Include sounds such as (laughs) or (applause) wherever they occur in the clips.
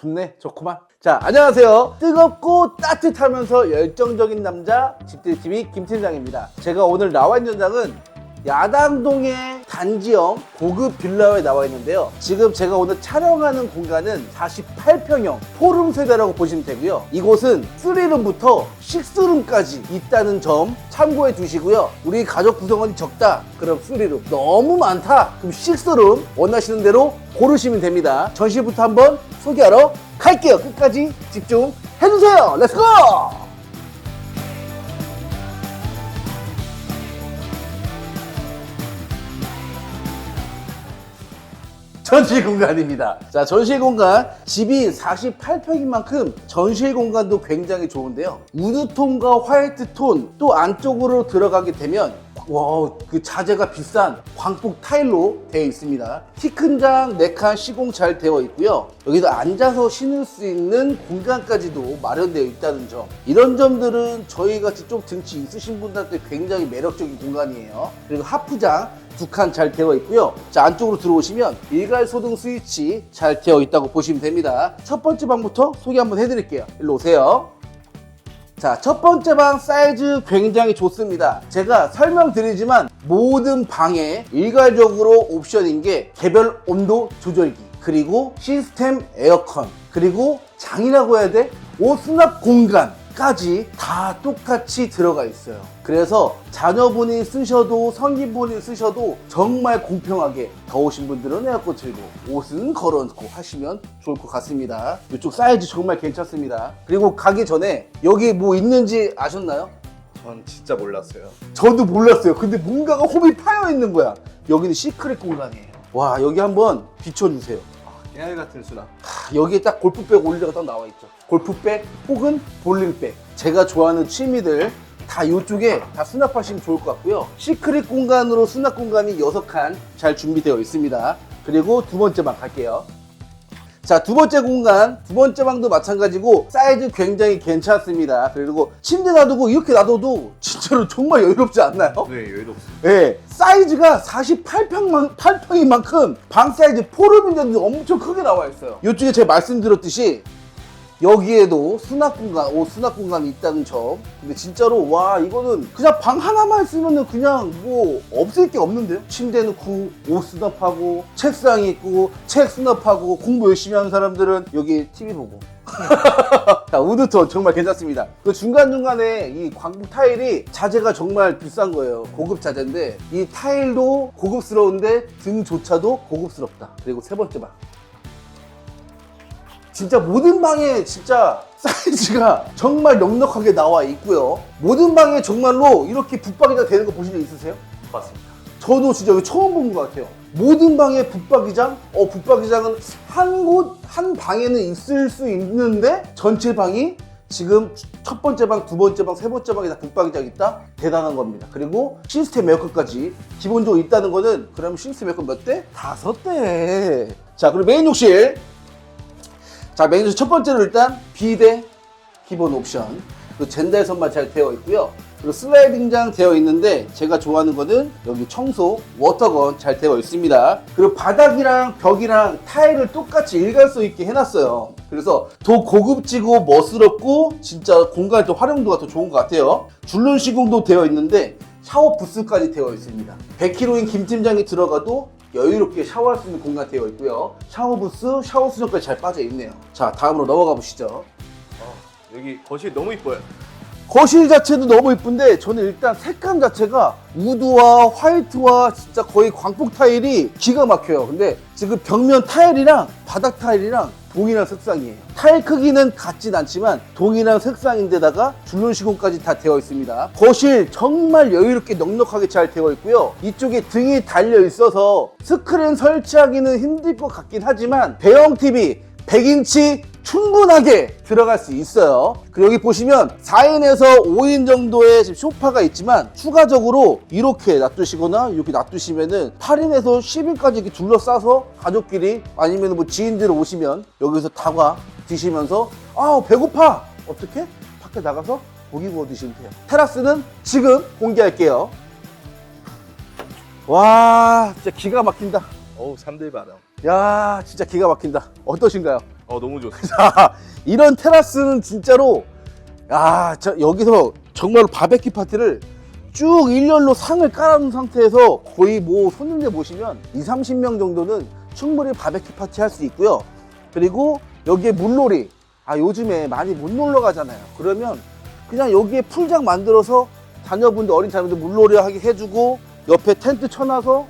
좋네, 좋구만. 자, 안녕하세요. 뜨겁고 따뜻하면서 열정적인 남자 집들이TV 김팀장입니다. 제가 오늘 나와 있는 장은 야당동의 단지형 고급 빌라에 나와 있는데요. 지금 제가 오늘 촬영하는 공간은 48평형 포룸 세대라고 보시면 되고요. 이곳은 3룸부터 6룸까지 있다는 점 참고해 두시고요. 우리 가족 구성원이 적다. 그럼 3룸. 너무 많다. 그럼 6룸 원하시는 대로 고르시면 됩니다. 전시부터 한번 소개하러 갈게요. 끝까지 집중해 주세요. 렛츠고! 전시 공간입니다. 자, 전시 공간. 집이 48평인 만큼 전시 공간도 굉장히 좋은데요. 우드톤과 화이트 톤, 또 안쪽으로 들어가게 되면 와, 그 자재가 비싼 광폭 타일로 되어 있습니다. 키 큰장 4칸 시공 잘 되어 있고요. 여기도 앉아서 신을 수 있는 공간까지도 마련되어 있다는 점. 이런 점들은 저희 같이 좀 등치 있으신 분들한테 굉장히 매력적인 공간이에요. 그리고 하프장 두칸잘 되어 있고요. 자, 안쪽으로 들어오시면 일괄 소등 스위치 잘 되어 있다고 보시면 됩니다. 첫 번째 방부터 소개 한번 해드릴게요. 일로 오세요. 자, 첫 번째 방 사이즈 굉장히 좋습니다. 제가 설명드리지만 모든 방에 일괄적으로 옵션인 게 개별 온도 조절기, 그리고 시스템 에어컨, 그리고 장이라고 해야 돼? 옷 수납 공간 까지 다 똑같이 들어가 있어요. 그래서 자녀분이 쓰셔도 성인분이 쓰셔도 정말 공평하게 더우신 분들은 에어컨 틀고 옷은 걸어놓고 하시면 좋을 것 같습니다. 이쪽 사이즈 정말 괜찮습니다. 그리고 가기 전에 여기 뭐 있는지 아셨나요? 전 진짜 몰랐어요. 저도 몰랐어요. 근데 뭔가가 홈이 파여 있는 거야. 여기는 시크릿 공간이에요. 와 여기 한번 비춰주세요. 아, 깨알 같은 수납. 하, 여기에 딱 골프백 올리가 딱 나와 있죠. 골프백 혹은 볼링백. 제가 좋아하는 취미들 다 이쪽에 다 수납하시면 좋을 것 같고요. 시크릿 공간으로 수납 공간이 6칸 잘 준비되어 있습니다. 그리고 두 번째 방 갈게요. 자, 두 번째 공간, 두 번째 방도 마찬가지고 사이즈 굉장히 괜찮습니다. 그리고 침대 놔두고 이렇게 놔둬도 진짜로 정말 여유롭지 않나요? 네, 여유도 없습니다. 예, 사이즈가 48평만, 8평인 만큼 방 사이즈 포름인데도 엄청 크게 나와 있어요. 이쪽에 제가 말씀드렸듯이 여기에도 수납 공간, 옷 수납 공간이 있다는 점. 근데 진짜로 와 이거는 그냥 방 하나만 쓰면은 그냥 뭐 없을 게 없는데요. 침대 넣고 옷 수납하고 책상 있고 책 수납하고 공부 열심히 하는 사람들은 여기 TV 보고. (laughs) 자, 우드톤 정말 괜찮습니다. 그 중간중간에 이 광부 타일이 자재가 정말 비싼 거예요. 고급 자재인데 이 타일도 고급스러운데 등조차도 고급스럽다. 그리고 세 번째 방. 진짜 모든 방에 진짜 사이즈가 정말 넉넉하게 나와 있고요. 모든 방에 정말로 이렇게 붙박이가 되는 거 보신 적 있으세요? 맞습니다. 저도 진짜 이거 처음 본 것 같아요. 모든 방에 붙박이장? 어, 붙박이장은 한 곳, 한 방에는 있을 수 있는데 전체 방이 지금 첫 번째 방, 두 번째 방, 세 번째 방에 다 붙박이장 있다? 대단한 겁니다. 그리고 시스템 에어컨까지 기본적으로 있다는 거는 그럼 시스템 에어컨 몇 대? 다섯 대. 자, 그리고 메인 욕실. 자, 욕실 첫 번째로 일단 비대 기본 옵션. 그리고 젠달선만 잘 되어 있고요. 그리고 슬라이딩장 되어 있는데 제가 좋아하는 거는 여기 청소 워터건 잘 되어 있습니다. 그리고 바닥이랑 벽이랑 타일을 똑같이 일관성 있게 해놨어요. 그래서 더 고급지고 멋스럽고 진짜 공간의 또 활용도가 더 좋은 것 같아요. 줄눈 시공도 되어 있는데 샤워 부스까지 되어 있습니다. 100kg인 김 팀장이 들어가도 여유롭게 샤워할 수 있는 공간 되어 있고요. 샤워 부스, 샤워 수전까지 잘 빠져 있네요. 자, 다음으로 넘어가 보시죠. 아, 여기 거실 너무 이뻐요. 거실 자체도 너무 이쁜데 저는 일단 색감 자체가 우드와 화이트와 진짜 거의 광폭 타일이 기가 막혀요. 근데 지금 벽면 타일이랑 바닥 타일이랑 동일한 색상이에요. 타일 크기는 같진 않지만 동일한 색상인데다가 줄눈 시공까지 다 되어 있습니다. 거실 정말 여유롭게 넉넉하게 잘 되어 있고요. 이쪽에 등이 달려 있어서 스크린 설치하기는 힘들 것 같긴 하지만 대형 TV 100인치 충분하게 들어갈 수 있어요. 그리고 여기 보시면 4인에서 5인 정도의 지금 소파가 있지만 추가적으로 이렇게 놔두시거나 이렇게 놔두시면은 8인에서 10인까지 이렇게 둘러싸서 가족끼리 아니면 뭐 지인들 오시면 여기서 다과 드시면서 아 배고파 어떻게 밖에 나가서 고기 구워 드시면 돼요. 테라스는 지금 공개할게요. 와 진짜 기가 막힌다. 어우, 산들바람. 야 진짜 기가 막힌다. 어떠신가요? 어 너무 좋습니다. (laughs) 자, 이런 테라스는 진짜로 야, 저 여기서 정말 바베큐 파티를 쭉 일렬로 상을 깔아놓은 상태에서 거의 뭐 손님들 모시면 2, 30명 정도는 충분히 바베큐 파티 할 수 있고요. 그리고 여기에 물놀이. 아, 요즘에 많이 못 놀러 가잖아요. 그러면 그냥 여기에 풀장 만들어서 자녀분들, 어린 자녀분들 물놀이 하게 해주고 옆에 텐트 쳐놔서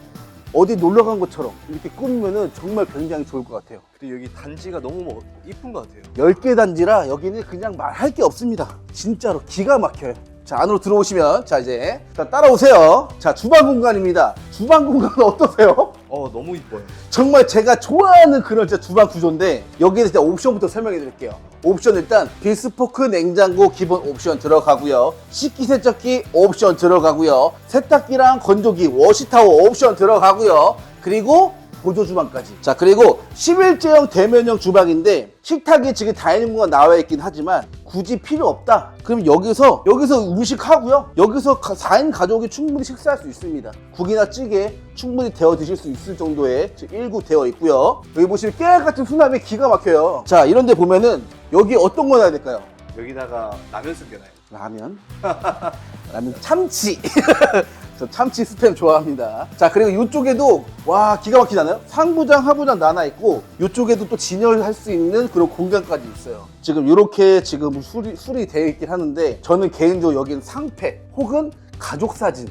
어디 놀러 간 것처럼 이렇게 꾸미면은 정말 굉장히 좋을 것 같아요. 그리고 여기 단지가 너무 뭐 이쁜 것 같아요. 10개 단지라 여기는 그냥 말할 게 없습니다. 진짜로 기가 막혀요. 자, 안으로 들어오시면, 자, 이제, 자, 따라오세요. 자, 주방 공간입니다. 주방 공간 어떠세요? 어 너무 이뻐요. 정말 제가 좋아하는 그런 진짜 주방 구조인데, 여기에 진짜 옵션부터 설명해 드릴게요. 옵션 일단, 비스포크 냉장고 기본 옵션 들어가고요. 식기세척기 옵션 들어가고요. 세탁기랑 건조기, 워시타워 옵션 들어가고요. 그리고 보조 주방까지. 자, 그리고 11제형 대면형 주방인데 식탁이 지금 다이닝 공간 나와 있긴 하지만 굳이 필요 없다. 그럼 여기서 여기서 음식 하고요. 여기서 4인 가족이 충분히 식사할 수 있습니다. 국이나 찌개 충분히 데워 드실 수 있을 정도의 지금 1구 되어 있고요. 여기 보시면 깨알 같은 수납이 기가 막혀요. 자, 이런 데 보면은 여기 어떤 거 놔야 될까요? 여기다가 라면 숨겨놔요. 라면. (laughs) 라면 참치. (laughs) 저 참치 스팸 좋아합니다. 자, 그리고 이쪽에도 와, 기가 막히잖아요? 상부장, 하부장 나눠 있고 이쪽에도 또 진열할 수 있는 그런 공간까지 있어요. 지금 이렇게 지금 술이, 술이 되어 있긴 하는데 저는 개인적으로 여기는 상패 혹은 가족 사진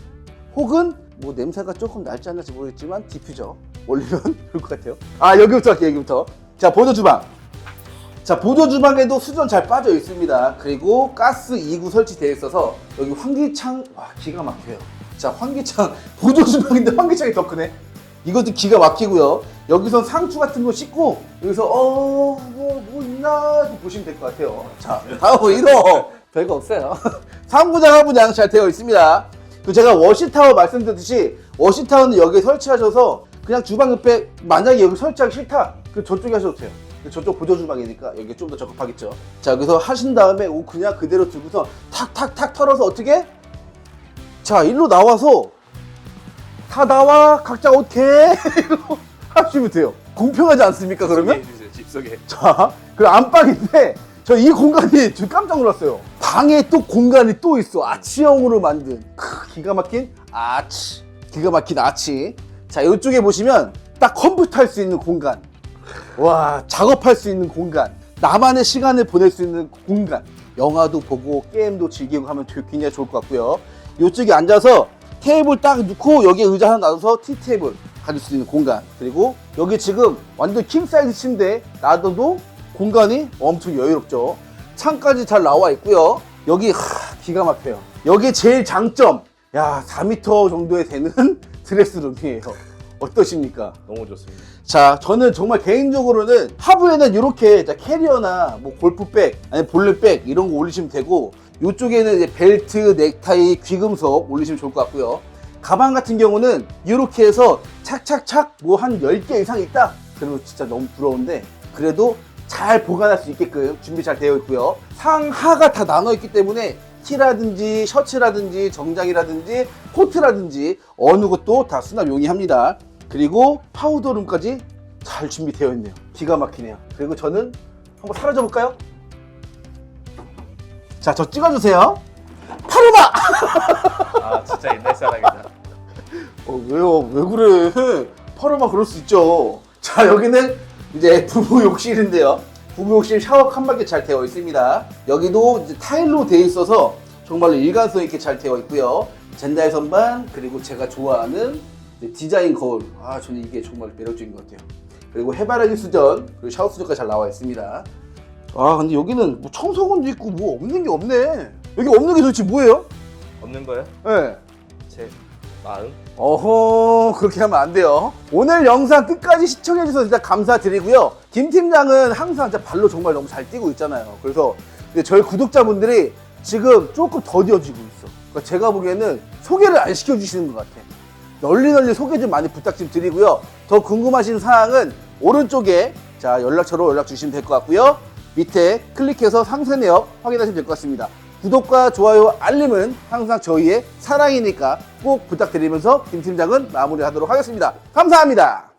혹은 뭐 냄새가 조금 날지 않을지 모르겠지만 디퓨저 올리면 (laughs) 좋을 것 같아요. 아, 여기부터 할게요, 여기부터. 자, 보조 주방. 자, 보조 주방에도 수전 잘 빠져 있습니다. 그리고 가스 2구 설치되어 있어서 여기 환기창, 와, 기가 막혀요. 자, 환기창, (laughs) 보조 주방인데 환기창이 더 크네. 이것도 기가 막히고요. 여기선 상추 같은 거 씻고, 여기서, 어, 뭐, 뭐 있나? 보시면 될 것 같아요. 자, 다음 1호. (laughs) 별거 없어요. (laughs) 상부장, 하부장 잘 되어 있습니다. 그 제가 워시타워 말씀드렸듯이, 워시타워는 여기에 설치하셔서 그냥 주방 옆에 만약에 여기 설치하기 싫다. 그 저쪽에 하셔도 돼요. 저쪽 보조 주방이니까 여기 좀 더 적합하겠죠. 자 여기서 하신 다음에 옷 그냥 그대로 두고서 탁탁탁 털어서 어떻게? 자 일로 나와서 다 나와 각자. 이러고 (laughs) 하시면 돼요. 공평하지 않습니까 그러면? 집 소개. 자, 그 안방인데 저 이 공간이 저 깜짝 놀랐어요. 방에 또 공간이 또 있어. 아치형으로 만든 크, 기가 막힌 아치. 기가 막힌 아치. 자, 이쪽에 보시면 딱 컴퓨터 할 수 있는 공간. 와, 작업할 수 있는 공간. 나만의 시간을 보낼 수 있는 공간. 영화도 보고 게임도 즐기고 하면 굉장히 좋을 것 같고요. 이쪽에 앉아서 테이블 딱 놓고 여기에 의자 하나 놔둬서 티 테이블 가질 수 있는 공간. 그리고 여기 지금 완전 킹 사이즈 침대 놔둬도 공간이 엄청 여유롭죠. 창까지 잘 나와 있고요. 여기 하, 기가 막혀요. 여기 제일 장점. 야, 4m 정도에 되는 (laughs) 드레스룸이에요. 어떠십니까? 너무 좋습니다. 자, 저는 정말 개인적으로는 하부에는 이렇게 자, 캐리어나 뭐 골프백, 아니 볼넷백 이런 거 올리시면 되고 이쪽에는 이제 벨트, 넥타이, 귀금속 올리시면 좋을 것 같고요. 가방 같은 경우는 이렇게 해서 착착착 뭐 한 10개 이상 있다. 그러면 진짜 너무 부러운데 그래도 잘 보관할 수 있게끔 준비 잘 되어 있고요. 상하가 다 나눠 있기 때문에 티라든지 셔츠라든지 정장이라든지 코트라든지 어느 것도 다 수납 용이합니다. 그리고 파우더룸까지 잘 준비되어 있네요. 기가 막히네요. 그리고 저는 한번 사라져 볼까요? 자, 저 찍어주세요. 파르마! (laughs) 아 진짜 옛날 사람이다. 어, 왜요? 왜 그래? 파르마 그럴 수 있죠. 자, 여기는 이제 부부 욕실인데요. 부부 욕실 샤워 칸막이 잘 되어 있습니다. 여기도 이제 타일로 되어 있어서 정말로 일관성 있게 잘 되어 있고요. 젠다의 선반, 그리고 제가 좋아하는 디자인 거울. 아, 저는 이게 정말 매력적인 것 같아요. 그리고 해바라기 수전, 그리고 샤워 수전까지 잘 나와 있습니다. 아, 근데 여기는 뭐 청소건도 있고 뭐 없는 게 없네. 여기 없는 게 도대체 뭐예요? 없는 거요? 예. 네. 제 마음. 어허 그렇게 하면 안 돼요 오늘 영상 끝까지 시청해 주셔서 진짜 감사드리고요 김 팀장은 항상 진짜 발로 정말 너무 잘 뛰고 있잖아요 그래서 근데 저희 구독자분들이 지금 조금 더뎌지고 있어 그러니까 제가 보기에는 소개를 안 시켜주시는 것 같아 널리 널리 소개 좀 많이 부탁 좀 드리고요 더 궁금하신 사항은 오른쪽에 자 연락처로 연락 주시면 될 것 같고요 밑에 클릭해서 상세 내역 확인하시면 될 것 같습니다 구독과 좋아요, 알림은 항상 저희의 사랑이니까 꼭 부탁드리면서 김 팀장은 마무리하도록 하겠습니다. 감사합니다.